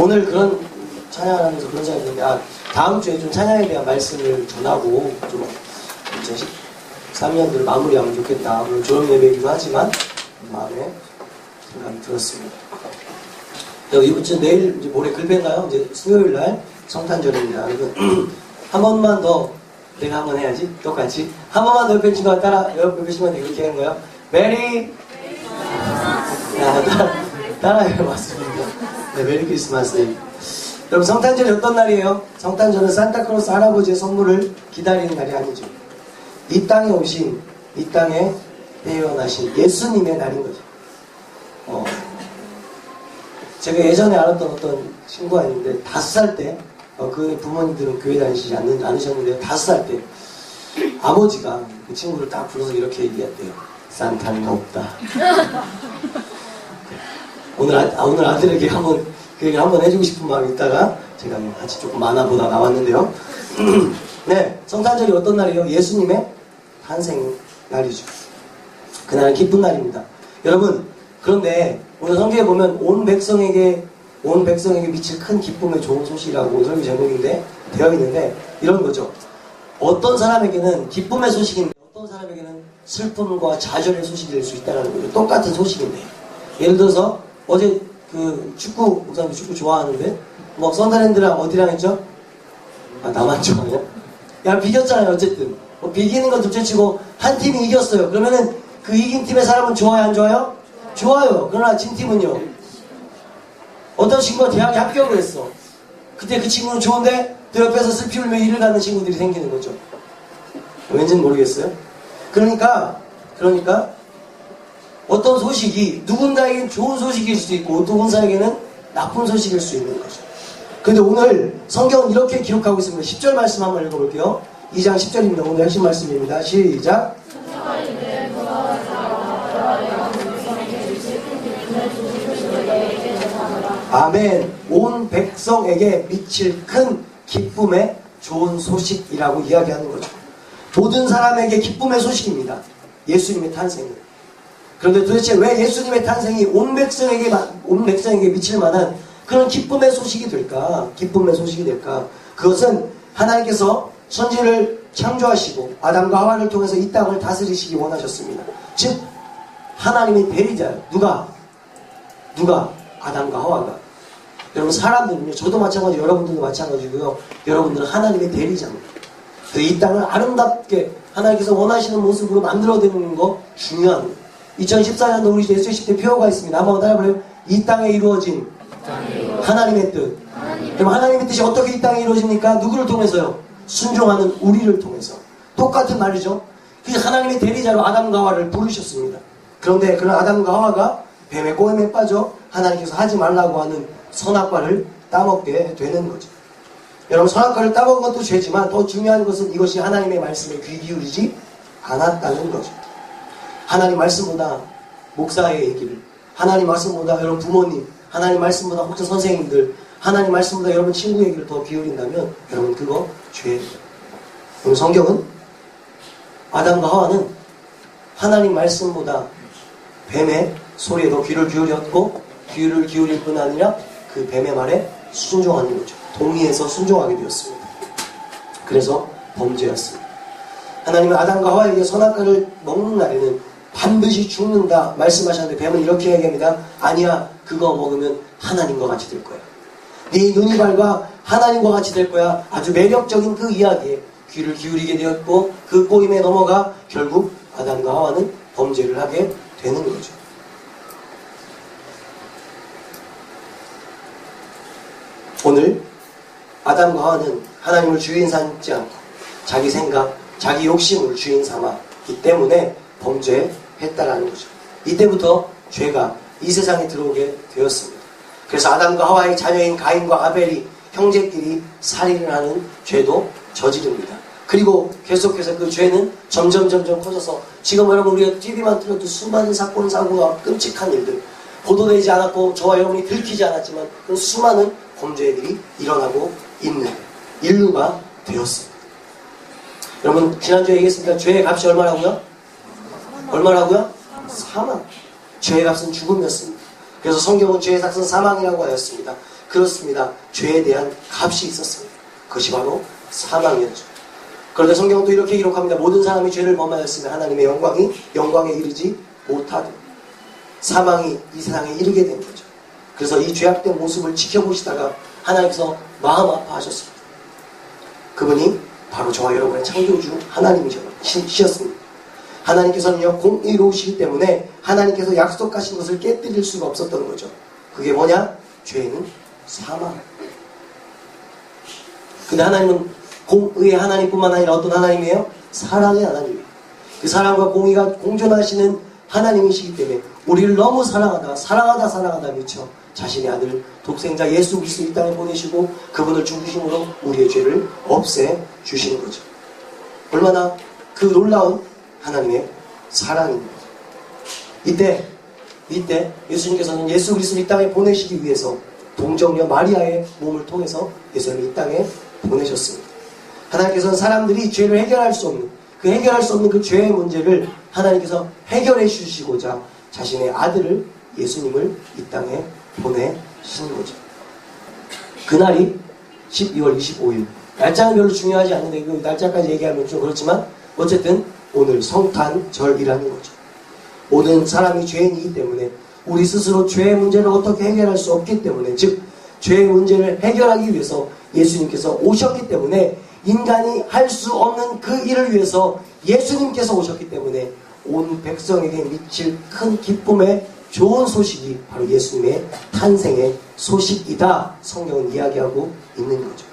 오늘 그런 찬양을 하면서 그런 생각이 드는데 아, 다음 주에 좀 찬양에 대한 말씀을 전하고 좀 2013년도를 마무리하면 좋겠다. 물론 졸업 예배이기도 하지만 마음에 생각이 들었습니다. 여기 이번 주 내일 이제 모레 글배인가요? 이제 수요일 날 성탄절입니다. 한 번만 더 내가 한 번 해야지 똑같이 한 번만 더 옆에 친구가 따라 옆에 친구한테 그렇게 하는 거예요. 메리 야, 따라, 따라해요, 맞습니다. 네, 메리 크리스마스. 여러분, 성탄절이 어떤 날이에요? 성탄절은 산타크로스 할아버지의 선물을 기다리는 날이 아니죠. 이 땅에 오신, 이 땅에 태어나신 예수님의 날인 거죠. 어, 제가 예전에 알았던 어떤 친구가 있는데, 다섯 살 때, 어, 그 부모님들은 교회 다니시지 않는, 않으셨는데, 다섯 살 때, 아버지가 그 친구를 딱 불러서 이렇게 얘기했대요. 산타는 없다. 오늘, 아, 아, 오늘 아들에게 한번 그 얘기 한번 해주고 싶은 마음이 있다가 제가 같이 조금 만화보다 나왔는데요. 네, 성탄절이 어떤 날이에요? 예수님의 탄생 날이죠. 그날은 기쁜 날입니다. 여러분, 그런데 오늘 성경에 보면 온 백성에게 온 백성에게 미칠 큰 기쁨의 좋은 소식이라고 설교 제목인데 되어 있는데 이런 거죠. 어떤 사람에게는 기쁨의 소식인데 어떤 사람에게는 슬픔과 좌절의 소식이 될 수 있다는 거죠. 똑같은 소식인데 예를 들어서 어제 그 축구 목사님 축구 좋아하는데 뭐 선다랜드랑 어디랑 했죠? 아 나만 좋아해요? 야 비겼잖아요 어쨌든 뭐 비기는 건 둘째치고 한 팀이 이겼어요. 그러면은 그 이긴 팀의 사람은 좋아요 안 좋아요? 좋아요. 그러나 진 팀은요. 어떤 친구가 대학에 합격을 했어. 그때 그 친구는 좋은데 또 옆에서 슬피 울며 일을 가는 친구들이 생기는 거죠. 왠지는 모르겠어요. 그러니까 그러니까 어떤 소식이 누군가에겐 좋은 소식일 수도 있고 누군가에게는 나쁜 소식일 수 있는 거죠. 근데 오늘 성경은 이렇게 기록하고 있습니다. 10절 말씀 한번 읽어볼게요. 2장 10절입니다. 오늘 핵심 말씀입니다. 시작. 아멘. 온 백성에게 미칠 큰 기쁨의 좋은 소식이라고 이야기하는 거죠. 모든 사람에게 기쁨의 소식입니다. 예수님의 탄생은. 그런데 도대체 왜 예수님의 탄생이 온 백성에게 온 백성에게 미칠 만한 그런 기쁨의 소식이 될까? 기쁨의 소식이 될까? 그것은 하나님께서 선지를 창조하시고 아담과 하와를 통해서 이 땅을 다스리시기 원하셨습니다. 즉 하나님의 대리자예요. 누가? 누가? 아담과 하와가. 여러분 사람들은요. 저도 마찬가지, 여러분들도 마찬가지고요. 여러분들은 하나님의 대리자입니다. 이 땅을 아름답게 하나님께서 원하시는 모습으로 만들어드리는 거 중요합니다. 2014년도 우리 예수의 10대 표어가 있습니다. 한번 따라해볼래요? 이 땅에 이루어진 하나님의 뜻. 그럼 하나님의 뜻이 어떻게 이 땅에 이루어집니까? 누구를 통해서요? 순종하는 우리를 통해서. 똑같은 말이죠. 그 하나님의 대리자로 아담과 하와를 부르셨습니다. 그런데 그런 아담과 하와가 뱀의 꼬임에 빠져 하나님께서 하지 말라고 하는 선악과를 따먹게 되는 거죠. 여러분 선악과를 따먹은 것도 죄지만 더 중요한 것은 이것이 하나님의 말씀에 귀 기울이지 않았다는 거죠. 하나님 말씀보다 목사의 얘기를 하나님 말씀보다 여러분 부모님 하나님 말씀보다 혹은 선생님들 하나님 말씀보다 여러분 친구 얘기를 더 기울인다면 여러분 그거 죄예요. 그럼 성경은 아담과 하와는 하나님 말씀보다 뱀의 소리에 더 귀를 기울였고 귀를 기울일 뿐 아니라 그 뱀의 말에 순종하는 거죠. 동의해서 순종하게 되었습니다. 그래서 범죄였습니다. 하나님은 아담과 하와에게 선악과를 먹는 날에는 반드시 죽는다 말씀하셨는데 뱀은 이렇게 얘기합니다. 아니야 그거 먹으면 하나님과 같이 될 거야. 네 눈이 밝아 하나님과 같이 될 거야. 아주 매력적인 그 이야기에 귀를 기울이게 되었고 그 꼬임에 넘어가 결국 아담과 하와는 범죄를 하게 되는 거죠. 오늘 아담과 하와는 하나님을 주인 삼지 않고 자기 생각, 자기 욕심을 주인 삼았기 때문에 범죄 했다라는 거죠. 이때부터 죄가 이 세상에 들어오게 되었습니다. 그래서 아담과 하와의 자녀인 가인과 아벨이 형제끼리 살인을 하는 죄도 저지릅니다. 그리고 계속해서 그 죄는 점점 점점 커져서 지금 여러분 우리가 TV만 틀어도 수많은 사건 사고가 끔찍한 일들 보도되지 않았고 저와 여러분이 들키지 않았지만 그 수많은 범죄들이 일어나고 있는 인류가 되었습니다. 여러분 지난주에 얘기했습니다. 죄의 값이 얼마라고요? 얼마라고요? 사망. 죄의 값은 죽음이었습니다. 그래서 성경은 죄의 값은 사망이라고 하였습니다. 그렇습니다. 죄에 대한 값이 있었습니다. 그것이 바로 사망이었죠. 그런데 성경은 또 이렇게 기록합니다. 모든 사람이 죄를 범하였으면 하나님의 영광이 영광에 이르지 못하되 사망이 이 세상에 이르게 된 거죠. 그래서 이 죄악된 모습을 지켜보시다가 하나님께서 마음 아파하셨습니다. 그분이 바로 저와 여러분의 창조주 하나님이셨습니다. 하나님께서는요 공의로우시기 때문에 하나님께서 약속하신 것을 깨뜨릴 수가 없었던 거죠. 그게 뭐냐? 죄는 사망. 근데 하나님은 공의의 하나님뿐만 아니라 어떤 하나님이에요? 사랑의 하나님이에요. 그 사랑과 공의가 공존하시는 하나님이시기 때문에 우리를 너무 사랑하다, 사랑하다, 사랑하다 미쳐 자신의 아들 독생자 예수 그리스도 이 땅에 보내시고 그분을 죽으심으로 우리의 죄를 없애 주시는 거죠. 얼마나 그 놀라운 하나님의 사랑입니다. 이때 이때 예수님께서는 예수 그리스도 이 땅에 보내시기 위해서 동정녀 마리아의 몸을 통해서 예수님이 이 땅에 보내셨습니다. 하나님께서는 사람들이 죄를 해결할 수 없는 그 해결할 수 없는 그 죄의 문제를 하나님께서 해결해 주시고자 자신의 아들을 예수님을 이 땅에 보내신 거죠. 그날이 12월 25일. 날짜는 별로 중요하지 않는데 그 날짜까지 얘기하면 좀 그렇지만 어쨌든 오늘 성탄절이라는 거죠. 모든 사람이 죄인이기 때문에 우리 스스로 죄의 문제를 어떻게 해결할 수 없기 때문에 즉 죄의 문제를 해결하기 위해서 예수님께서 오셨기 때문에 인간이 할 수 없는 그 일을 위해서 예수님께서 오셨기 때문에 온 백성에게 미칠 큰 기쁨의 좋은 소식이 바로 예수님의 탄생의 소식이다. 성경은 이야기하고 있는 거죠.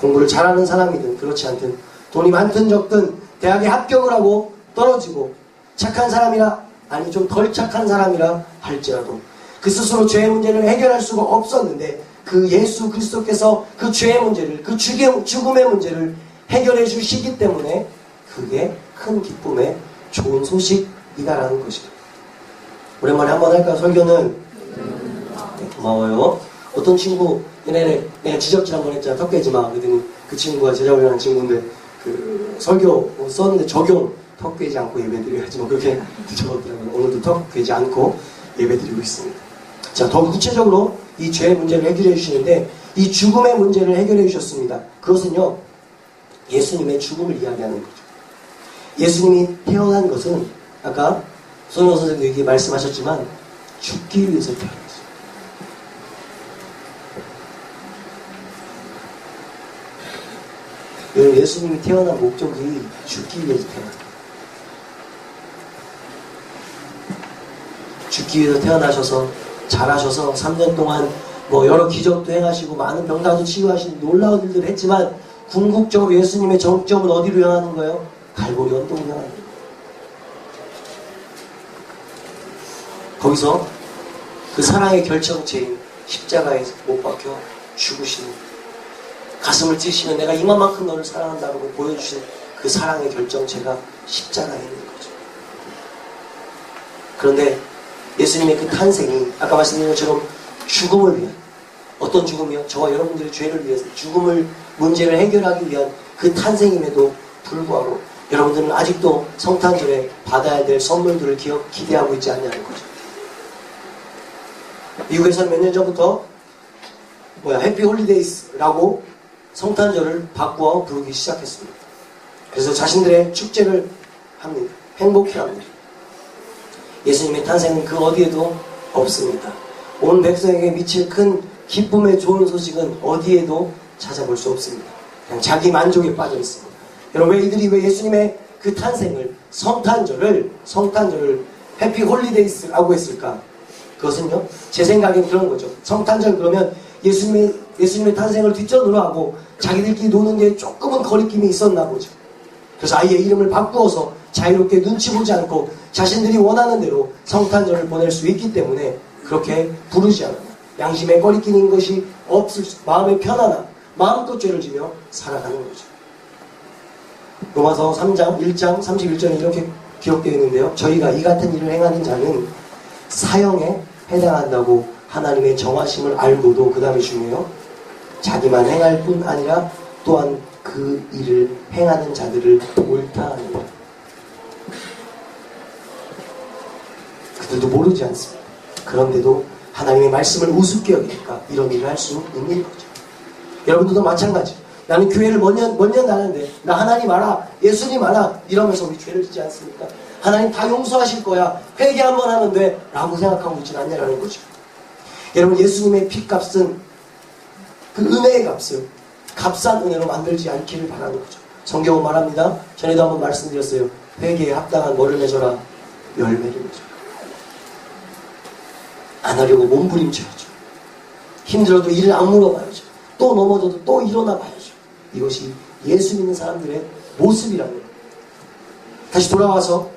공부를 잘하는 사람이든 그렇지 않든 돈이 많든 적든 대학에 합격을 하고 떨어지고 착한 사람이라 아니 좀 덜 착한 사람이라 할지라도 그 스스로 죄의 문제를 해결할 수가 없었는데 그 예수 그리스도께서 그 죄의 문제를 그 죽음의 문제를 해결해 주시기 때문에 그게 큰 기쁨의 좋은 소식이다라는 것입니다. 오랜만에 한번 할까 설교는 네, 고마워요. 어떤 친구 얘네 내가 지적질 한번 했잖아 턱깨지 마 그랬더니 그 친구가 제자훈련하는 친구인데 그 설교 뭐 썼는데 적용 턱 깨지 않고 예배드려야지 뭐 그렇게 적었더라고요. 오늘도 턱 깨지 않고 예배드리고 있습니다. 자, 더 구체적으로 이 죄의 문제를 해결해 주시는데 이 죽음의 문제를 해결해 주셨습니다. 그것은요, 예수님의 죽음을 이야기하는 거죠. 예수님이 태어난 것은 아까 손영 선생님도 얘기 말씀하셨지만 죽기 위해서 태어났어요. 여러분 예수님이 태어난 목적이 죽기 위해서 태어났어요. 죽기 위해서 태어나셔서 잘하셔서 3년 동안 뭐 여러 기적도 행하시고 많은 병자도 치유하신 놀라운 일들을 했지만 궁극적으로 예수님의 정점은 어디로 향하는 거예요? 갈고리 언덕으로 향하는 거예요. 거기서 그 사랑의 결정체인 십자가에 못 박혀 죽으시는 가슴을 찢으시면 내가 이만큼 너를 사랑한다고 보여주신 그 사랑의 결정체가 십자가에 있는 거죠. 그런데 예수님의 그 탄생이 아까 말씀드린 것처럼 죽음을 위한 어떤 죽음이요? 저와 여러분들의 죄를 위해서 죽음을 문제를 해결하기 위한 그 탄생임에도 불구하고 여러분들은 아직도 성탄절에 받아야 될 선물들을 기억, 기대하고 있지 않냐는 거죠. 미국에서는 몇년 전부터 뭐야 해피 홀리데이스라고 성탄절을 바꾸어 부르기 시작했습니다. 그래서 자신들의 축제를 합니다. 행복해합니다. 예수님의 탄생은 그 어디에도 없습니다. 온 백성에게 미칠 큰 기쁨의 좋은 소식은 어디에도 찾아볼 수 없습니다. 그냥 자기 만족에 빠져 있습니다. 여러분 왜 이들이 왜 예수님의 그 탄생을 성탄절을 성탄절을 해피 홀리데이스라고 했을까? 그것은요 제 생각엔 그런 거죠. 성탄절 그러면 예수님의 예수님의 탄생을 뒷전으로 하고 자기들끼리 노는 게 조금은 거리낌이 있었나 보죠. 그래서 아예 이름을 바꾸어서 자유롭게 눈치 보지 않고 자신들이 원하는 대로 성탄절을 보낼 수 있기 때문에 그렇게 부르지 않아요. 양심에 꺼리끼는 것이 없을 수, 마음의 편안함, 마음껏 죄를 지며 살아가는 거죠. 로마서 3장 1장 31절에 이렇게 기록되어 있는데요. 저희가 이 같은 일을 행하는 자는 사형에 해당한다고 하나님의 정하심을 알고도 그 다음에 중요해요. 자기만 행할 뿐 아니라 또한 그 일을 행하는 자들을 것. 그들도 모르지 않습니다. 그런데도 하나님의 말씀을 우습게 여기니까 이런 일을 할 수 있는 거죠. 여러분들도 마찬가지. 나는 교회를 몇 년, 몇년 다녔는데, 나 하나님 알아, 예수님 알아, 이러면서 우리 죄를 짓지 않습니까? 하나님 다 용서하실 거야. 회개 한 번 하면 돼. 라고 생각하고 있지 않냐라는 거죠. 여러분, 예수님의 피값은 그 은혜의 값을 값싼 은혜로 만들지 않기를 바라는 거죠. 성경은 말합니다. 전에도 한번 말씀드렸어요. 회개에 합당한 뭐를 맺어라? 열매를 맺어라. 안 하려고 몸부림쳐야죠. 힘들어도 일을 안 물어봐야죠. 또 넘어져도 또 일어나 봐야죠. 이것이 예수 믿는 사람들의 모습이라는 거예요. 다시 돌아와서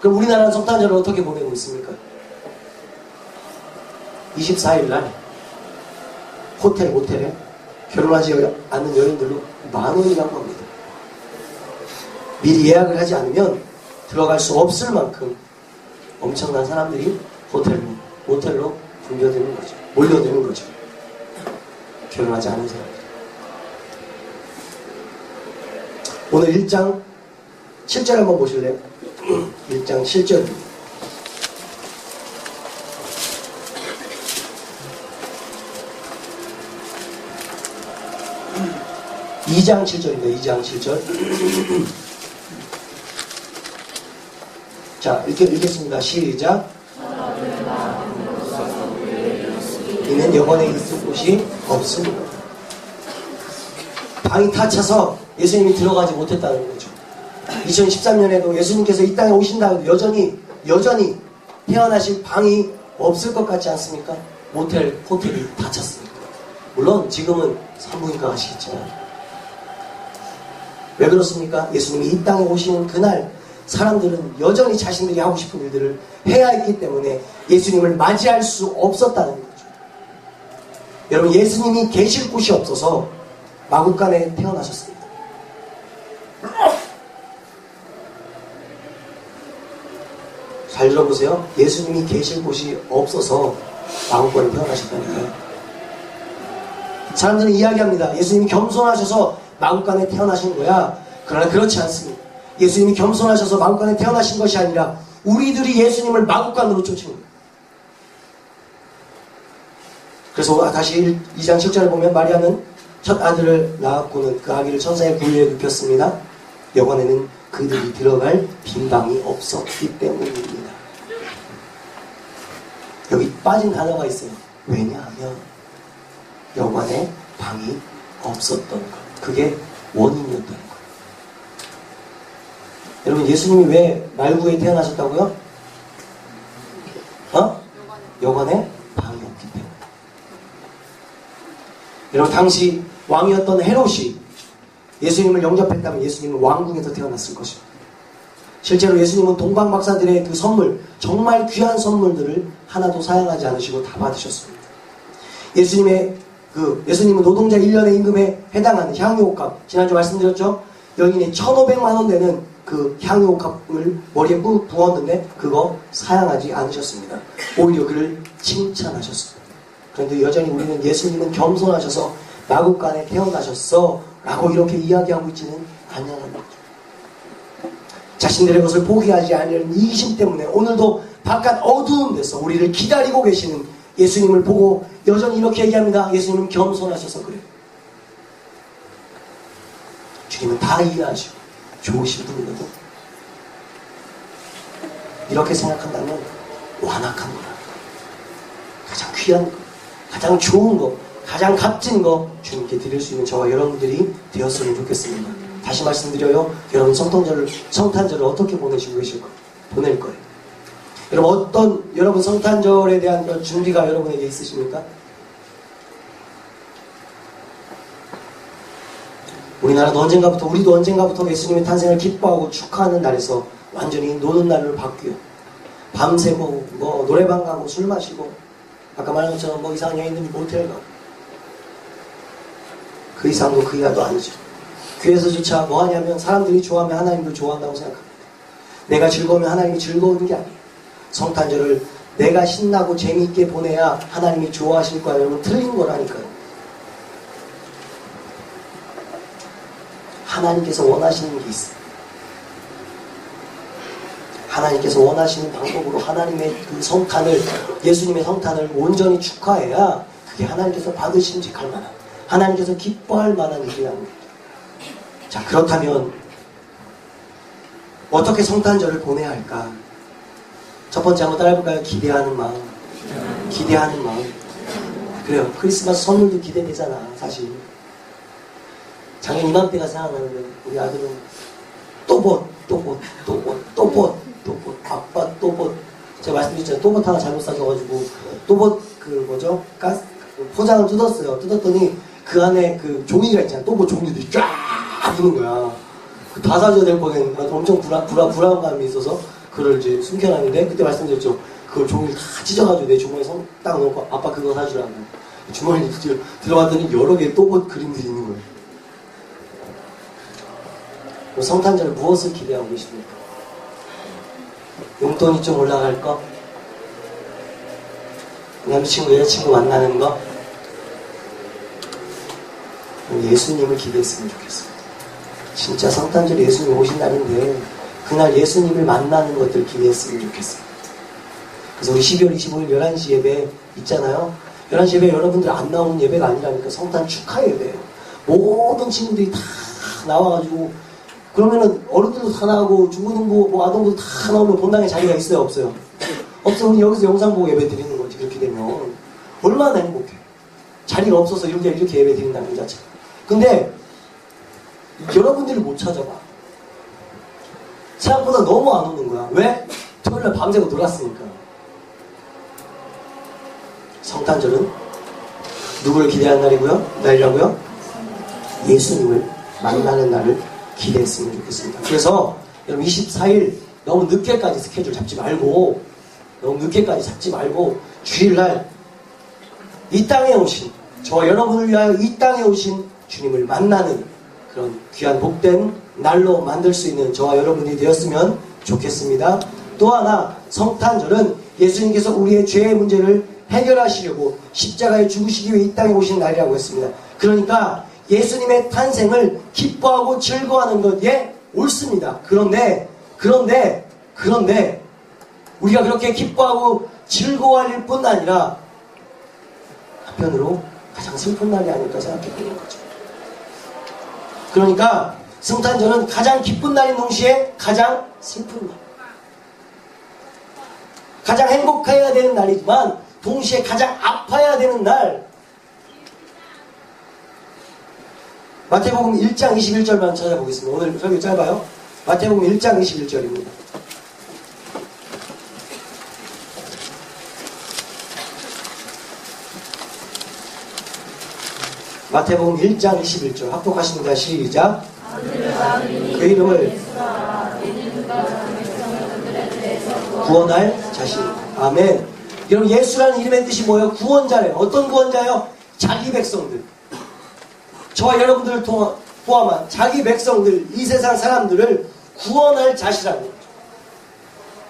그럼 우리나라는 성탄절을 어떻게 보내고 있습니까? 24일 날 호텔 모텔에 결혼하지 않는 여인들로 만 원이라고 합니다. 미리 예약을 하지 않으면 들어갈 수 없을 만큼 엄청난 사람들이 호텔로 모텔로 붐벼드는 거죠. 몰려드는 거죠. 결혼하지 않은 사람들. 오늘 1장 7절 한번 보실래요? 1장 7절. 이장 7절입니다. 2장 7절. 자, 이렇게 읽겠습니다. 시작. 이는 영원에 있을 곳이 없습니다. 방이 다 차서 예수님이 들어가지 못했다는 거죠. 2013년에도 예수님께서 이 땅에 오신다 해도 여전히 여전히 태어나실 방이 없을 것 같지 않습니까? 모텔, 호텔이 다 찼습니다. 물론 지금은 산부인과 하시겠지만 왜 그렇습니까? 예수님이 이 땅에 오시는 그날 사람들은 여전히 자신들이 하고 싶은 일들을 해야 했기 때문에 예수님을 맞이할 수 없었다는 거죠. 여러분 예수님이 계실 곳이 없어서 마국간에 태어나셨습니다. 잘 들어보세요. 예수님이 계실 곳이 없어서 마국간에 태어나셨다니까요. 사람들은 이야기합니다. 예수님이 겸손하셔서 마국간에 태어나신 거야. 그러나 그렇지 않습니다. 예수님이 겸손하셔서 마국간에 태어나신 것이 아니라 우리들이 예수님을 마국간으로 쫓은 거예요. 그래서 다시 2장 7절을 보면 마리아는 첫 아들을 낳았고는 그 아기를 천사의 구유에 눕혔습니다. 여관에는 그들이 들어갈 빈 방이 없었기 때문입니다. 여기 빠진 단어가 있어요. 왜냐하면 여관에 방이 없었던 것. 그게 원인이었다는 거예요. 여러분 예수님이 왜 말구에 태어나셨다고요? 어? 여관에 방이 없기 때문에. 여러분 당시 왕이었던 헤롯이 예수님을 영접했다면 예수님은 왕궁에서 태어났을 것입니다. 실제로 예수님은 동방 박사들의 그 선물, 정말 귀한 선물들을 하나도 사양하지 않으시고 다 받으셨습니다. 예수님의 그 예수님은 노동자 1년의 임금에 해당하는 향유옥합 지난주 말씀드렸죠? 여인이 1,500만 원 되는 그 향유옥합을 머리에 부, 부었는데 그거 사양하지 않으셨습니다. 오히려 그를 칭찬하셨습니다. 그런데 여전히 우리는 예수님은 겸손하셔서 마국간에 태어나셨어 라고 이렇게 이야기하고 있지는 않냐는 거죠. 자신들의 것을 포기하지 않으려는 이기심 때문에 오늘도 바깥 어두운 데서 우리를 기다리고 계시는 예수님을 보고 여전히 이렇게 얘기합니다. 예수님은 겸손하셔서 그래요. 주님은 다 이해하시고 좋으신 분이거든. 이렇게 생각한다면 완악한 거야. 가장 귀한 거, 가장 좋은 거, 가장 값진 거 주님께 드릴 수 있는 저와 여러분들이 되었으면 좋겠습니다. 다시 말씀드려요. 여러분 성탄절을 성탄절을 어떻게 보내시고 계실까? 보낼 거예요. 여러분 어떤 여러분 성탄절에 대한 준비가 여러분에게 있으십니까? 우리나라도 언젠가부터 우리도 언젠가부터 예수님의 탄생을 기뻐하고 축하하는 날에서 완전히 노는 날로 바뀌어 밤새고 뭐 노래방 가고 술 마시고 아까 말한 것처럼 뭐 이상한 여인들이 모텔 가고 그 이상도 그 이하도 아니죠. 교회에서조차 뭐 하냐면 사람들이 좋아하면 하나님도 좋아한다고 생각합니다. 내가 즐거우면 하나님이 즐거운 게 아니에요. 성탄절을 내가 신나고 재미있게 보내야 하나님이 좋아하실 거야. 여러분 틀린 거라니까요. 하나님께서 원하시는 게 있어요. 하나님께서 원하시는 방법으로 하나님의 그 성탄을 예수님의 성탄을 온전히 축하해야 그게 하나님께서 받으심직할 만한 하나님께서 기뻐할 만한 일이라는 거죠. 자 그렇다면 어떻게 성탄절을 보내야 할까? 첫 번째 한번 따라해볼까요? 기대하는 마음. 기대하는 마음. 그래요. 크리스마스 선물도 기대되잖아, 사실. 작년 이맘때가 생각나는데, 우리 아들은 또 봇, 또 봇, 또 봇, 또 봇, 또 봇, 아빠 또 봇. 제가 말씀드렸잖아요. 또봇 하나 잘못 사줘가지고, 또봇, 그 뭐죠? 가스, 그 포장을 뜯었어요. 뜯었더니 그 안에 그 종이가 있잖아요. 또봇 종이들이 쫙 있는 거야. 그다 사줘야 될 뻔했는데, 엄청 불안, 불안, 불안감이 있어서, 그걸 이제 숨겨놨는데, 그때 말씀드렸죠. 그걸 종이를 다 찢어가지고 내 주머니에 손딱 넣고, 아빠 그거 사주라고. 주머니에 들- 들어봤더니 여러 개의 또봇 그림들이 있는 거예요. 성탄절 무엇을 기대하고 계십니까? 용돈이 좀 올라갈 거? 남자친구, 여자친구 만나는 거? 예수님을 기대했으면 좋겠어요. 진짜 성탄절 예수님 오신 날인데 그날 예수님을 만나는 것들 기대했으면 좋겠어요. 그래서 우리 12월 25일 11시 예배 있잖아요. 11시 예배 여러분들 안 나오는 예배가 아니라니까 성탄 축하 예배예요. 모든 친구들이 다 나와가지고 그러면은 어른들도 다 나오고 중고등부 뭐 아동부도 다 나오면 본당에 자리가 있어요 없어요? 없어 우리 여기서 영상 보고 예배 드리는 거지 그렇게 되면 얼마나 행복해 자리가 없어서 이렇게 이렇게 예배 드린다는 것 자체가 근데 여러분들이 못 찾아봐 생각보다 너무 안 오는 거야 왜? 토요일날 밤새고 놀았으니까 성탄절은 누구를 기대하는 날이고요? 날이라고요? 예수님을 만나는 날을 기대했으면 좋겠습니다. 그래서 여러분 24일 너무 늦게까지 스케줄 잡지 말고 너무 늦게까지 잡지 말고 주일날 이 땅에 오신 저와 여러분을 위하여 이 땅에 오신 주님을 만나는 그런 귀한 복된 날로 만들 수 있는 저와 여러분이 되었으면 좋겠습니다. 또 하나 성탄절은 예수님께서 우리의 죄의 문제를 해결하시려고 십자가에 죽으시기 위해 이 땅에 오신 날이라고 했습니다. 그러니까 예수님의 탄생을 기뻐하고 즐거워하는 것에 옳습니다. 그런데 그런데 그런데 우리가 그렇게 기뻐하고 즐거워할 뿐 아니라 한편으로 가장 슬픈 날이 아닐까 생각해 보는 거죠. 그러니까 성탄절은 가장 기쁜 날인 동시에 가장 슬픈 날. 가장 행복해야 되는 날이지만 동시에 가장 아파야 되는 날. 마태복음 1장 21절만 찾아보겠습니다. 오늘 설교 짧아요. 마태복음 1장 21절입니다. 마태복음 1장 21절 합독하십니다. 시작. 그 이름을 구원할 자신. 아멘. 여러분 예수라는 이름의 뜻이 뭐예요? 구원자래요. 어떤 구원자요? 자기 백성들. 저와 여러분들을 통하- 포함한 자기 백성들, 이 세상 사람들을 구원할 자시라는 거죠.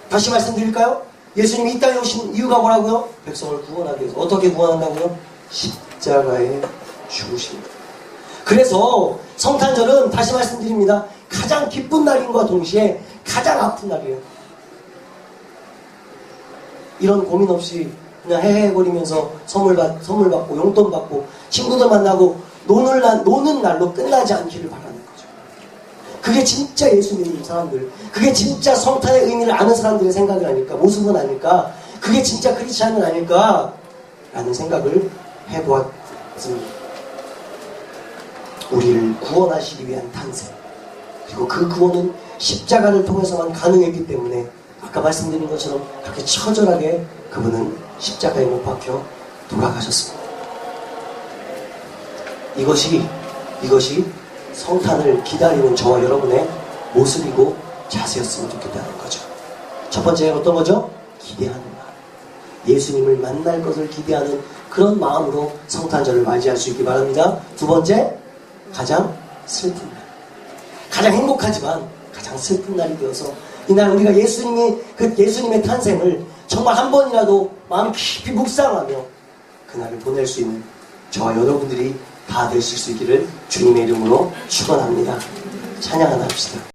다시 말씀드릴까요? 예수님이 이 땅에 오신 이유가 뭐라고요? 백성을 구원하기 위해서. 어떻게 구원한다고요? 십자가에 죽으십니다. 그래서 성탄절은 다시 말씀드립니다. 가장 기쁜 날인과 동시에 가장 아픈 날이에요. 이런 고민 없이 그냥 헤헤거리면서 선물 받 선물 받고 용돈 받고 친구들 만나고 노는 날 노는 날로 끝나지 않기를 바라는 거죠. 그게 진짜 예수 믿는 사람들, 그게 진짜 성탄의 의미를 아는 사람들의 생각이 아닐까, 모습은 아닐까, 그게 진짜 크리스찬은 아닐까라는 생각을 해보았습니다. 우리를 구원하시기 위한 탄생. 그리고 그 구원은 십자가를 통해서만 가능했기 때문에 아까 말씀드린 것처럼 그렇게 처절하게 그분은 십자가에 못 박혀 돌아가셨습니다. 이것이 이것이 성탄을 기다리는 저와 여러분의 모습이고 자세였으면 좋겠다는 거죠. 첫 번째 어떤 거죠? 기대하는 마음. 예수님을 만날 것을 기대하는 그런 마음으로 성탄절을 맞이할 수 있기 바랍니다. 두 번째, 가장 슬픈 날. 가장 행복하지만 가장 슬픈 날이 되어서 이날 우리가 예수님이 그 예수님의 탄생을 정말 한 번이라도 마음 깊이 묵상하며 그날을 보낼 수 있는 저와 여러분들이 다 되실 수 있기를 주님의 이름으로 축원합니다. 찬양 하나 합시다.